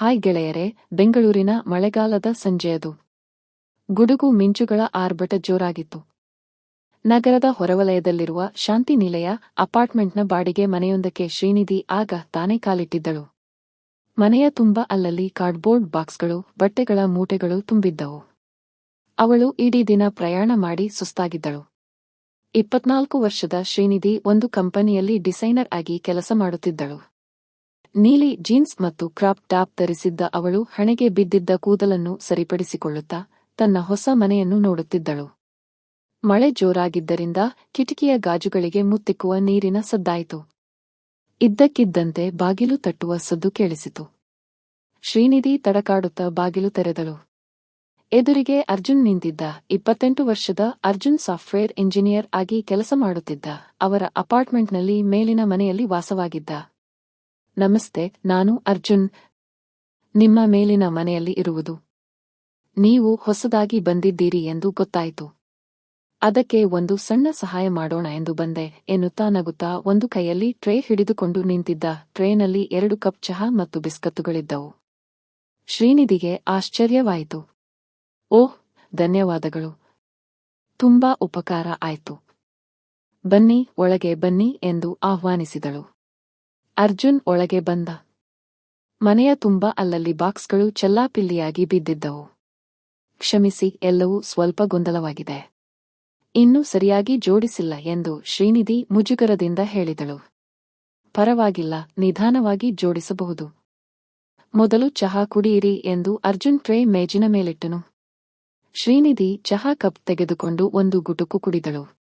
Hi ಗೆಳೆಯರೆ, ಬೆಂಗಳೂರಿನ ಮಳೆಗಾಲದ ಸಂಜೆಯದು ಗುಡುಗು ಮಿಂಚುಗಳ ಆರ್ಭಟ ಜೋರಾಗಿತ್ತು. ನಗರದ ಹೊರವಲಯದಲ್ಲಿರುವ ಶಾಂತಿ ನಿಲಯ ಅಪಾರ್ಟ್ಮೆಂಟ್ನ ಬಾಡಿಗೆ ಮನೆಯೊಂದಕ್ಕೆ ಶ್ರೀನಿಧಿ ಆಗ ತಾನೇ ಕಾಲಿಟ್ಟಿದ್ದಳು. ಮನೆಯ ತುಂಬ ಅಲ್ಲಲ್ಲಿ ಕಾರ್ಡ್ಬೋರ್ಡ್ ಬಾಕ್ಸ್ಗಳು, ಬಟ್ಟೆಗಳ ಮೂಟೆಗಳು ತುಂಬಿದ್ದವು. ಅವಳು ಇಡೀ ದಿನ ಪ್ರಯಾಣ ಮಾಡಿ ಸುಸ್ತಾಗಿದ್ದಳು. ಇಪ್ಪತ್ನಾಲ್ಕು ವರ್ಷದ ಶ್ರೀನಿಧಿ ಒಂದು ಕಂಪನಿಯಲ್ಲಿ ಡಿಸೈನರ್ ಆಗಿ ಕೆಲಸ ಮಾಡುತ್ತಿದ್ದಳು. ನೀಲಿ ಜೀನ್ಸ್ ಮತ್ತು ಕ್ರಾಪ್ ಟಾಪ್ ಧರಿಸಿದ್ದ ಅವಳು ಹಣೆಗೆ ಬಿದ್ದಿದ್ದ ಕೂದಲನ್ನು ಸರಿಪಡಿಸಿಕೊಳ್ಳುತ್ತಾ ತನ್ನ ಹೊಸ ಮನೆಯನ್ನು ನೋಡುತ್ತಿದ್ದಳು. ಮಳೆ ಜೋರಾಗಿದ್ದರಿಂದ ಕಿಟಕಿಯ ಗಾಜುಗಳಿಗೆ ಮುತ್ತಿಕ್ಕುವ ನೀರಿನ ಸದ್ದಾಯಿತು. ಇದ್ದಕ್ಕಿದ್ದಂತೆ ಬಾಗಿಲು ತಟ್ಟುವ ಸದ್ದು ಕೇಳಿಸಿತು. ಶ್ರೀನಿಧಿ ತಡಕಾಡುತ್ತಾ ಬಾಗಿಲು ತೆರೆದಳು. ಎದುರಿಗೆ ಅರ್ಜುನ್ ನಿಂತಿದ್ದ. ಇಪ್ಪತ್ತೆಂಟು ವರ್ಷದ ಅರ್ಜುನ್ ಸಾಫ್ಟ್ವೇರ್ ಇಂಜಿನಿಯರ್ ಆಗಿ ಕೆಲಸ ಮಾಡುತ್ತಿದ್ದ. ಅವರ ಅಪಾರ್ಟ್ಮೆಂಟ್ನಲ್ಲಿ ಮೇಲಿನ ಮನೆಯಲ್ಲಿ ವಾಸವಾಗಿದ್ದ. ನಮಸ್ತೆ, ನಾನು ಅರ್ಜುನ್. ನಿಮ್ಮ ಮೇಲಿನ ಮನೆಯಲ್ಲಿ ಇರುವುದು. ನೀವು ಹೊಸದಾಗಿ ಬಂದಿದ್ದೀರಿ ಎಂದು ಗೊತ್ತಾಯಿತು. ಅದಕ್ಕೆ ಒಂದು ಸಣ್ಣ ಸಹಾಯ ಮಾಡೋಣ ಎಂದು ಬಂದೆ, ಎನ್ನುತ್ತಾ ನಗುತ್ತಾ ಒಂದು ಕೈಯಲ್ಲಿ ಟ್ರೇ ಹಿಡಿದುಕೊಂಡು ನಿಂತಿದ್ದ ಟ್ರೇನಲ್ಲಿ ಎರಡು ಕಪ್ ಚಹಾ ಮತ್ತು ಬಿಸ್ಕತ್ತುಗಳಿದ್ದವು. ಶ್ರೀನಿಧಿಗೆ ಆಶ್ಚರ್ಯವಾಯಿತು. ಓಹ್, ಧನ್ಯವಾದಗಳು. ತುಂಬಾ ಉಪಕಾರ ಆಯಿತು. ಬನ್ನಿ, ಒಳಗೆ ಬನ್ನಿ ಎಂದು ಆಹ್ವಾನಿಸಿದಳು. ಅರ್ಜುನ್ ಒಳಗೆ ಬಂದ. ಮನೆಯ ತುಂಬ ಅಲ್ಲಲ್ಲಿ ಬಾಕ್ಸ್ಗಳು ಚೆಲ್ಲಾಪಿಲ್ಲಿಯಾಗಿ ಬಿದ್ದಿದ್ದವು. ಕ್ಷಮಿಸಿ, ಎಲ್ಲವೂ ಸ್ವಲ್ಪ ಗೊಂದಲವಾಗಿದೆ. ಇನ್ನೂ ಸರಿಯಾಗಿ ಜೋಡಿಸಿಲ್ಲ ಎಂದು ಶ್ರೀನಿಧಿ ಮುಜುಗರದಿಂದ ಹೇಳಿದಳು. ಪರವಾಗಿಲ್ಲ, ನಿಧಾನವಾಗಿ ಜೋಡಿಸಬಹುದು. ಮೊದಲು ಚಹಾ ಕುಡಿಯಿರಿ ಎಂದು ಅರ್ಜುನ್ ಟ್ರೇ ಮೇಜಿನ ಮೇಲಿಟ್ಟನು. ಶ್ರೀನಿಧಿ ಚಹಾ ಕಪ್ ತೆಗೆದುಕೊಂಡು ಒಂದು ಗುಟುಕು ಕುಡಿದಳು.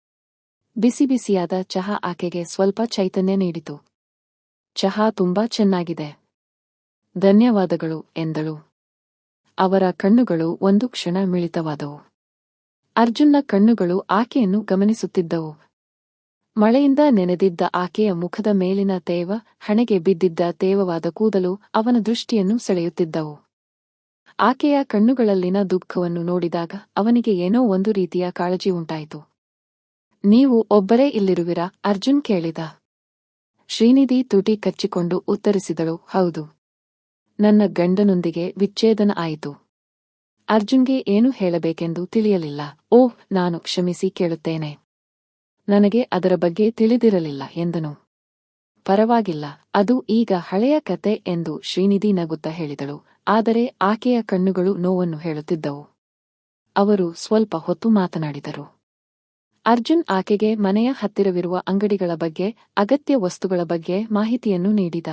ಬಿಸಿ ಬಿಸಿಯಾದ ಚಹಾ ಆಕೆಗೆ ಸ್ವಲ್ಪ ಚೈತನ್ಯ ನೀಡಿತು. ಚಹಾ ತುಂಬಾ ಚೆನ್ನಾಗಿದೆ. ಧನ್ಯವಾದಗಳು ಎಂದಳು. ಅವರ ಕಣ್ಣುಗಳು ಒಂದು ಕ್ಷಣ ಮಿಳಿತವಾದವು. ಅರ್ಜುನ್ನ ಕಣ್ಣುಗಳು ಆಕೆಯನ್ನು ಗಮನಿಸುತ್ತಿದ್ದವು. ಮಳೆಯಿಂದ ನೆನೆದಿದ್ದ ಆಕೆಯ ಮುಖದ ಮೇಲಿನ ತೇವ, ಹಣೆಗೆ ಬಿದ್ದಿದ್ದ ತೇವವಾದ ಕೂದಲು ಅವನ ದೃಷ್ಟಿಯನ್ನು ಸೆಳೆಯುತ್ತಿದ್ದವು. ಆಕೆಯ ಕಣ್ಣುಗಳಲ್ಲಿನ ದುಃಖವನ್ನು ನೋಡಿದಾಗ ಅವನಿಗೆ ಏನೋ ಒಂದು ರೀತಿಯ ಕಾಳಜಿ ಉಂಟಾಯಿತು. ನೀವು ಒಬ್ಬರೇ ಇಲ್ಲಿರುವಿರಾ? ಅರ್ಜುನ್ ಕೇಳಿದ. ಶ್ರೀನಿಧಿ ತುಟಿ ಕಚ್ಚಿಕೊಂಡು ಉತ್ತರಿಸಿದಳು, ಹೌದು. ನನ್ನ ಗಂಡನೊಂದಿಗೆ ವಿಚ್ಛೇದನ ಆಯಿತು. ಅರ್ಜುನ್ಗೆ ಏನು ಹೇಳಬೇಕೆಂದು ತಿಳಿಯಲಿಲ್ಲ. ಓಹ್ ನಾನು ಕ್ಷಮಿಸಿ ಕೇಳುತ್ತೇನೆ. ನನಗೆ ಅದರ ಬಗ್ಗೆ ತಿಳಿದಿರಲಿಲ್ಲ, ಎಂದನು. ಪರವಾಗಿಲ್ಲ, ಅದು ಈಗ ಹಳೆಯ ಕತೆ, ಎಂದು ಶ್ರೀನಿಧಿ ನಗುತ್ತಾ ಹೇಳಿದಳು. ಆದರೆ ಆಕೆಯ ಕಣ್ಣುಗಳು ನೋವನ್ನು ಹೇಳುತ್ತಿದ್ದವು. ಅವರು ಸ್ವಲ್ಪ ಹೊತ್ತು ಮಾತನಾಡಿದರು. ಅರ್ಜುನ್ ಆಕೆಗೆ ಮನೆಯ ಹತ್ತಿರವಿರುವ ಅಂಗಡಿಗಳ ಬಗ್ಗೆ, ಅಗತ್ಯ ವಸ್ತುಗಳ ಬಗ್ಗೆ ಮಾಹಿತಿಯನ್ನು ನೀಡಿದ.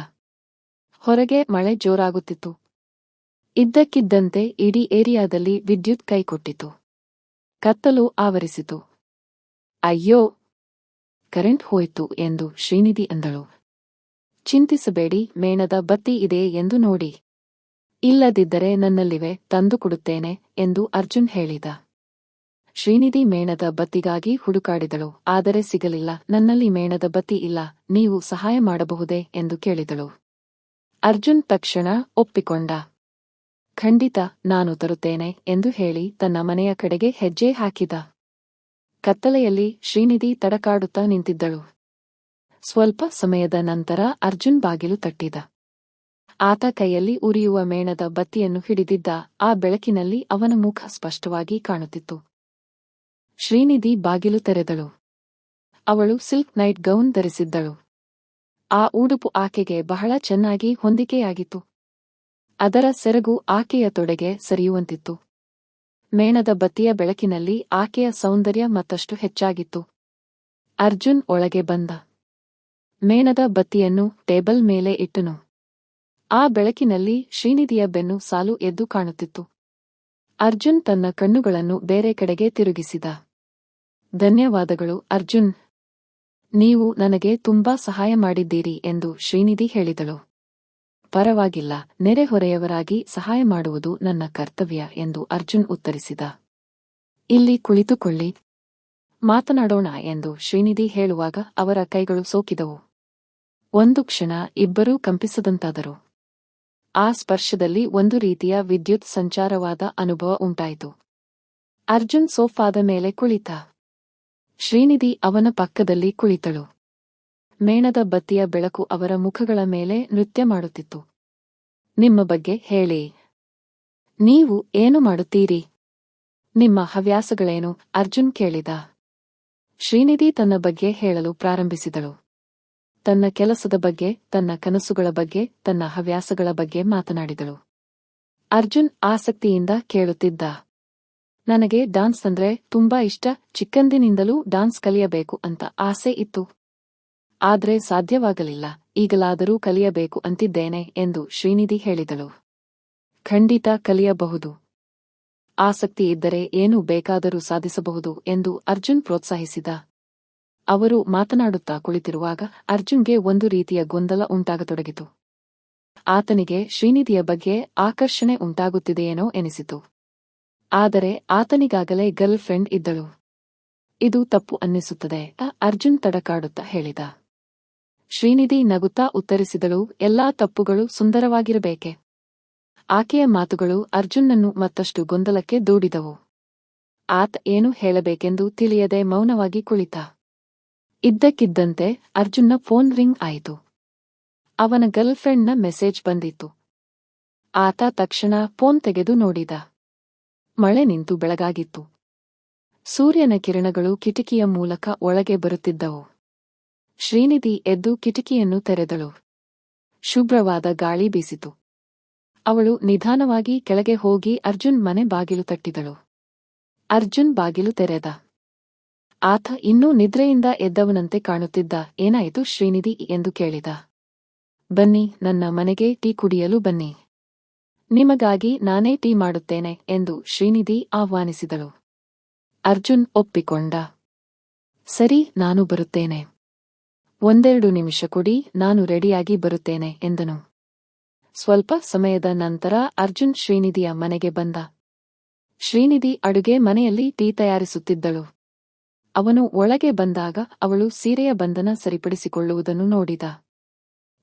ಹೊರಗೆ ಮಳೆ ಜೋರಾಗುತ್ತಿತ್ತು. ಇದ್ದಕ್ಕಿದ್ದಂತೆ ಇಡೀ ಏರಿಯಾದಲ್ಲಿ ವಿದ್ಯುತ್ ಕೈಕೊಟ್ಟಿತು. ಕತ್ತಲು ಆವರಿಸಿತು. ಅಯ್ಯೋ! ಕರೆಂಟ್ ಹೋಯಿತು ಎಂದು ಶ್ರೀನಿಧಿ ಅಂದಳು. ಚಿಂತಿಸಬೇಡಿ, ಮೇಣದ ಬತ್ತಿ ಇದೆ ಎಂದು ನೋಡಿ. ಇಲ್ಲದಿದ್ದರೆ ನನ್ನಲ್ಲಿವೆ ತಂದುಕೊಡುತ್ತೇನೆ ಎಂದು ಅರ್ಜುನ್ ಹೇಳಿದ. ಶ್ರೀನಿಧಿ ಮೇಣದ ಬತ್ತಿಗಾಗಿ ಹುಡುಕಾಡಿದಳು. ಆದರೆ ಸಿಗಲಿಲ್ಲ. ನನ್ನಲ್ಲಿ ಮೇಣದ ಬತ್ತಿ ಇಲ್ಲ. ನೀವು ಸಹಾಯ ಮಾಡಬಹುದೇ? ಎಂದು ಕೇಳಿದಳು. ಅರ್ಜುನ್ ತಕ್ಷಣ ಒಪ್ಪಿಕೊಂಡ. ಖಂಡಿತ, ನಾನು ತರುತ್ತೇನೆ ಎಂದು ಹೇಳಿ ತನ್ನ ಮನೆಯ ಕಡೆಗೆ ಹೆಜ್ಜೆ ಹಾಕಿದ. ಕತ್ತಲೆಯಲ್ಲಿ ಶ್ರೀನಿಧಿ ತಡಕಾಡುತ್ತಾ ನಿಂತಿದ್ದಳು. ಸ್ವಲ್ಪ ಸಮಯದ ನಂತರ ಅರ್ಜುನ್ ಬಾಗಿಲು ತಟ್ಟಿದ. ಆತ ಕೈಯಲ್ಲಿ ಉರಿಯುವ ಮೇಣದ ಬತ್ತಿಯನ್ನು ಹಿಡಿದಿದ್ದ. ಆ ಬೆಳಕಿನಲ್ಲಿ ಅವನ ಮುಖ ಸ್ಪಷ್ಟವಾಗಿ ಕಾಣುತ್ತಿತ್ತು. ಶ್ರೀನಿಧಿ ಬಾಗಿಲು ತೆರೆದಳು. ಅವಳು ಸಿಲ್ಕ್ ನೈಟ್ ಗೌನ್ ಧರಿಸಿದ್ದಳು. ಆ ಉಡುಪು ಆಕೆಗೆ ಬಹಳ ಚೆನ್ನಾಗಿ ಹೊಂದಿಕೆಯಾಗಿತ್ತು. ಅದರ ಸೆರಗು ಆಕೆಯ ತೊಡೆಗೆ ಸರಿಯುವಂತಿತ್ತು. ಮೇಣದ ಬತ್ತಿಯ ಬೆಳಕಿನಲ್ಲಿ ಆಕೆಯ ಸೌಂದರ್ಯ ಮತ್ತಷ್ಟು ಹೆಚ್ಚಾಗಿತ್ತು. ಅರ್ಜುನ್ ಒಳಗೆ ಬಂದ. ಮೇಣದ ಬತ್ತಿಯನ್ನು ಟೇಬಲ್ ಮೇಲೆ ಇಟ್ಟನು. ಆ ಬೆಳಕಿನಲ್ಲಿ ಶ್ರೀನಿಧಿಯ ಬೆನ್ನು ಸಾಲು ಎದ್ದು ಕಾಣುತ್ತಿತ್ತು. ಅರ್ಜುನ್ ತನ್ನ ಕಣ್ಣುಗಳನ್ನು ಬೇರೆ ಕಡೆಗೆ ತಿರುಗಿಸಿದ. ಧನ್ಯವಾದಗಳು, ಅರ್ಜುನ್. ನೀವು ನನಗೆ ತುಂಬಾ ಸಹಾಯ ಮಾಡಿದ್ದೀರಿ ಎಂದು ಶ್ರೀನಿಧಿ ಹೇಳಿದಳು. ಪರವಾಗಿಲ್ಲ, ನೆರೆಹೊರೆಯವರಾಗಿ ಸಹಾಯ ಮಾಡುವುದು ನನ್ನ ಕರ್ತವ್ಯ ಎಂದು ಅರ್ಜುನ್ ಉತ್ತರಿಸಿದ. ಇಲ್ಲಿ ಕುಳಿತುಕೊಳ್ಳಿ. ಮಾತನಾಡೋಣ ಎಂದು ಶ್ರೀನಿಧಿ ಹೇಳುವಾಗ ಅವರ ಕೈಗಳು ಸೋಕಿದವು. ಒಂದು ಕ್ಷಣ ಇಬ್ಬರೂ ಕಂಪಿಸದಂತಾದರು. ಆ ಸ್ಪರ್ಶದಲ್ಲಿ ಒಂದು ರೀತಿಯ ವಿದ್ಯುತ್ ಸಂಚಾರವಾದ ಅನುಭವ ಉಂಟಾಯಿತು. ಅರ್ಜುನ್ ಸೋಫಾದ ಮೇಲೆ ಕುಳಿತ. ಶ್ರೀನಿಧಿ ಅವನ ಪಕ್ಕದಲ್ಲಿ ಕುಳಿತಳು. ಮೇಣದ ಬತ್ತಿಯ ಬೆಳಕು ಅವರ ಮುಖಗಳ ಮೇಲೆ ನೃತ್ಯ ಮಾಡುತ್ತಿತ್ತು. ನಿಮ್ಮ ಬಗ್ಗೆ ಹೇಳಿ. ನೀವು ಏನು ಮಾಡುತ್ತೀರಿ? ನಿಮ್ಮ ಹವ್ಯಾಸಗಳೇನು? ಅರ್ಜುನ್ ಕೇಳಿದ. ಶ್ರೀನಿಧಿ ತನ್ನ ಬಗ್ಗೆ ಹೇಳಲು ಪ್ರಾರಂಭಿಸಿದಳು. ತನ್ನ ಕೆಲಸದ ಬಗ್ಗೆ, ತನ್ನ ಕನಸುಗಳ ಬಗ್ಗೆ, ತನ್ನ ಹವ್ಯಾಸಗಳ ಬಗ್ಗೆ ಮಾತನಾಡಿದಳು. ಅರ್ಜುನ್ ಆಸಕ್ತಿಯಿಂದ ಕೇಳುತ್ತಿದ್ದ, ನನಗೆ ಡಾನ್ಸ್ ಅಂದ್ರೆ ತುಂಬಾ ಇಷ್ಟ, ಚಿಕ್ಕಂದಿನಿಂದಲೂ ಡಾನ್ಸ್ ಕಲಿಯಬೇಕು ಅಂತ ಆಸೆ ಇತ್ತು. ಆದ್ರೆ ಸಾಧ್ಯವಾಗಲಿಲ್ಲ, ಈಗಲಾದರೂ ಕಲಿಯಬೇಕು ಅಂತಿದ್ದೇನೆ ಎಂದು ಶ್ರೀನಿಧಿ ಹೇಳಿದಳು. ಖಂಡಿತ ಕಲಿಯಬಹುದು. ಆಸಕ್ತಿ ಇದ್ದರೆ ಏನು ಬೇಕಾದರೂ ಸಾಧಿಸಬಹುದು ಎಂದು ಅರ್ಜುನ್ ಪ್ರೋತ್ಸಾಹಿಸಿದ. ಅವರು ಮಾತನಾಡುತ್ತಾ ಕುಳಿತಿರುವಾಗ ಅರ್ಜುನ್ಗೆ ಒಂದು ರೀತಿಯ ಗೊಂದಲ ಉಂಟಾಗತೊಡಗಿತು. ಆತನಿಗೆ ಶ್ರೀನಿಧಿಯ ಬಗ್ಗೆ ಆಕರ್ಷಣೆ ಉಂಟಾಗುತ್ತಿದೆಯೇನೋ ಎನಿಸಿತು. ಆದರೆ ಆತನಿಗಾಗಲೇ ಗರ್ಲ್ ಫ್ರೆಂಡ್ ಇದ್ದಳು. ಇದು ತಪ್ಪು ಅನ್ನಿಸುತ್ತದೆ ಅರ್ಜುನ್ ತಡಕಾಡುತ್ತಾ ಹೇಳಿದ. ಶ್ರೀನಿಧಿ ನಗುತ್ತಾ ಉತ್ತರಿಸಿದಳು, ಎಲ್ಲಾ ತಪ್ಪುಗಳು ಸುಂದರವಾಗಿರಬೇಕೆ? ಆಕೆಯ ಮಾತುಗಳು ಅರ್ಜುನ್ನನ್ನು ಮತ್ತಷ್ಟು ಗೊಂದಲಕ್ಕೆ ದೂಡಿದವು. ಆತ ಏನು ಹೇಳಬೇಕೆಂದು ತಿಳಿಯದೆ ಮೌನವಾಗಿ ಕುಳಿತ. ಇದ್ದಕ್ಕಿದ್ದಂತೆ ಅರ್ಜುನ್ನ ಫೋನ್ ರಿಂಗ್ ಆಯಿತು. ಅವನ ಗರ್ಲ್ಫ್ರೆಂಡ್ನ ಮೆಸೇಜ್ ಬಂದಿತ್ತು. ಆತ ತಕ್ಷಣ ಫೋನ್ ತೆಗೆದು ನೋಡಿದ. ಮಳೆ ನಿಂತು ಬೆಳಗಾಗಿತ್ತು. ಸೂರ್ಯನ ಕಿರಣಗಳು ಕಿಟಕಿಯ ಮೂಲಕ ಒಳಗೆ ಬರುತ್ತಿದ್ದವು. ಶ್ರೀನಿಧಿ ಎದ್ದು ಕಿಟಕಿಯನ್ನು ತೆರೆದಳು. ಶುಭ್ರವಾದ ಗಾಳಿ ಬೀಸಿತು. ಅವಳು ನಿಧಾನವಾಗಿ ಕೆಳಗೆ ಹೋಗಿ ಅರ್ಜುನ್ ಮನೆ ಬಾಗಿಲು ತಟ್ಟಿದಳು. ಅರ್ಜುನ್ ಬಾಗಿಲು ತೆರೆದ. ಆತ ಇನ್ನೂ ನಿದ್ರೆಯಿಂದ ಎದ್ದವನಂತೆ ಕಾಣುತ್ತಿದ್ದ ಏನಾಯಿತು ಶ್ರೀನಿಧಿ ಎಂದು ಕೇಳಿದ. ಬನ್ನಿ, ನನ್ನ ಮನೆಗೆ ಟೀ ಕುಡಿಯಲು ಬನ್ನಿ. ನಿಮಗಾಗಿ ನಾನೇ ಟೀ ಮಾಡುತ್ತೇನೆ ಎಂದು ಶ್ರೀನಿಧಿ ಆಹ್ವಾನಿಸಿದಳು. ಅರ್ಜುನ್ ಒಪ್ಪಿಕೊಂಡ. ಸರಿ, ನಾನು ಬರುತ್ತೇನೆ. ಒಂದೆರಡು ನಿಮಿಷ ಕೊಡಿ, ನಾನು ರೆಡಿಯಾಗಿ ಬರುತ್ತೇನೆ ಎಂದನು. ಸ್ವಲ್ಪ ಸಮಯದ ನಂತರ ಅರ್ಜುನ್ ಶ್ರೀನಿಧಿಯ ಮನೆಗೆ ಬಂದ. ಶ್ರೀನಿಧಿ ಅಡುಗೆ ಮನೆಯಲ್ಲಿ ಟೀ ತಯಾರಿಸುತ್ತಿದ್ದಳು. ಅವನು ಒಳಗೆ ಬಂದಾಗ ಅವಳು ಸೀರೆಯ ಬಂಧನ ಸರಿಪಡಿಸಿಕೊಳ್ಳುವುದನ್ನು ನೋಡಿದ.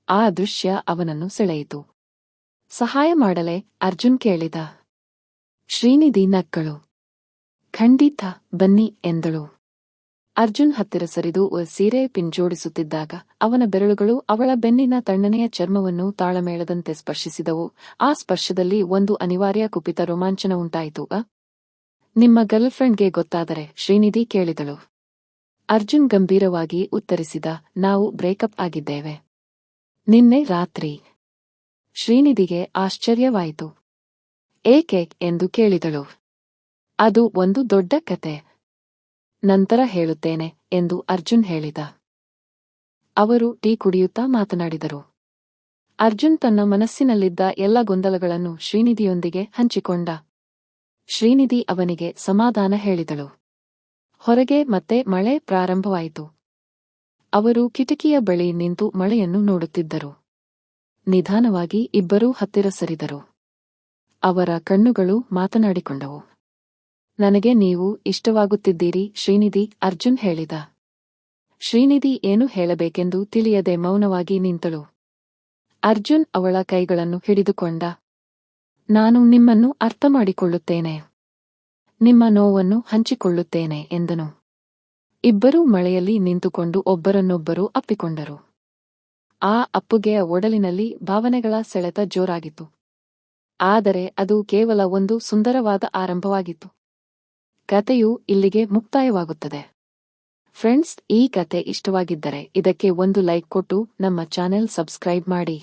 ಆ ದೃಶ್ಯ ಅವನನ್ನು ಸೆಳೆಯಿತು. ಸಹಾಯ ಮಾಡಲೆ? ಅರ್ಜುನ್ ಕೇಳಿದ. ಶ್ರೀನಿಧಿ ನಕ್ಕಳು. ಖಂಡಿತ, ಬನ್ನಿ ಎಂದಳು. ಅರ್ಜುನ್ ಹತ್ತಿರ ಸರಿದು ಸೀರೆ ಪಿಂಜೋಡಿಸುತ್ತಿದ್ದಾಗ ಅವನ ಬೆರಳುಗಳು ಅವಳ ಬೆನ್ನಿನ ತಣ್ಣನೆಯ ಚರ್ಮವನ್ನು ತಾಳಮೇಳದಂತೆ ಸ್ಪರ್ಶಿಸಿದವು. ಆ ಸ್ಪರ್ಶದಲ್ಲಿ ಒಂದು ಅನಿವಾರ್ಯ ಕುಪಿತ ರೋಮಾಂಚನ ಉಂಟಾಯಿತು. ನಿಮ್ಮ ಗರ್ಲ್ಫ್ರೆಂಡ್ಗೆ ಗೊತ್ತಾದರೆ ಶ್ರೀನಿಧಿ ಕೇಳಿದಳು. ಅರ್ಜುನ್ ಗಂಭೀರವಾಗಿ ಉತ್ತರಿಸಿದ, ನಾವು ಬ್ರೇಕಪ್ ಆಗಿದ್ದೇವೆ. ನಿನ್ನೆ ರಾತ್ರಿ. ಶ್ರೀನಿಧಿಗೆ ಆಶ್ಚರ್ಯವಾಯಿತು. ಏಕೆ ಎಂದು ಕೇಳಿದಳು. ಅದು ಒಂದು ದೊಡ್ಡ ಕತೆ. ನಂತರ ಹೇಳುತ್ತೇನೆ ಎಂದು ಅರ್ಜುನ್ ಹೇಳಿದ. ಅವರು ಟೀ ಕುಡಿಯುತ್ತಾ ಮಾತನಾಡಿದರು. ಅರ್ಜುನ್ ತನ್ನ ಮನಸ್ಸಿನಲ್ಲಿದ್ದ ಎಲ್ಲ ಗೊಂದಲಗಳನ್ನು ಶ್ರೀನಿಧಿಯೊಂದಿಗೆ ಹಂಚಿಕೊಂಡ. ಶ್ರೀನಿಧಿ ಅವನಿಗೆ ಸಮಾಧಾನ ಹೇಳಿದಳು. ಹೊರಗೆ ಮತ್ತೆ ಮಳೆ ಪ್ರಾರಂಭವಾಯಿತು. ಅವರು ಕಿಟಕಿಯ ಬಳಿ ನಿಂತು ಮಳೆಯನ್ನು ನೋಡುತ್ತಿದ್ದರು. ನಿಧಾನವಾಗಿ ಇಬ್ಬರೂ ಹತ್ತಿರ ಸರಿದರು. ಅವರ ಕಣ್ಣುಗಳು ಮಾತನಾಡಿಕೊಂಡವು. ನನಗೆ ನೀವು ಇಷ್ಟವಾಗುತ್ತಿದ್ದೀರಿ, ಶ್ರೀನಿಧಿ, ಅರ್ಜುನ್ ಹೇಳಿದ. ಶ್ರೀನಿಧಿ ಏನು ಹೇಳಬೇಕೆಂದು ತಿಳಿಯದೆ ಮೌನವಾಗಿ ನಿಂತಳು. ಅರ್ಜುನ್ ಅವಳ ಕೈಗಳನ್ನು ಹಿಡಿದುಕೊಂಡ. ನಾನು ನಿಮ್ಮನ್ನು ಅರ್ಥಮಾಡಿಕೊಳ್ಳುತ್ತೇನೆ ನಿಮ್ಮ ನೋವನ್ನು ಹಂಚಿಕೊಳ್ಳುತ್ತೇನೆ ಎಂದನು. ಇಬ್ಬರೂ ಮಳೆಯಲ್ಲಿ ನಿಂತುಕೊಂಡು ಒಬ್ಬರನ್ನೊಬ್ಬರು ಅಪ್ಪಿಕೊಂಡರು. ಆ ಅಪ್ಪುಗೆಯ ಒಡಲಿನಲ್ಲಿ ಭಾವನೆಗಳ ಸೆಳೆತ ಜೋರಾಗಿತ್ತು. ಆದರೆ ಅದು ಕೇವಲ ಒಂದು ಸುಂದರವಾದ ಆರಂಭವಾಗಿತ್ತು. ಕತೆಯು ಇಲ್ಲಿಗೆ ಮುಕ್ತಾಯವಾಗುತ್ತದೆ. ಫ್ರೆಂಡ್ಸ್, ಈ ಕತೆ ಇಷ್ಟವಾಗಿದ್ದರೆ ಇದಕ್ಕೆ ಒಂದು ಲೈಕ್ ಕೊಟ್ಟು ನಮ್ಮ ಚಾನೆಲ್ ಸಬ್ಸ್ಕ್ರೈಬ್ ಮಾಡಿ.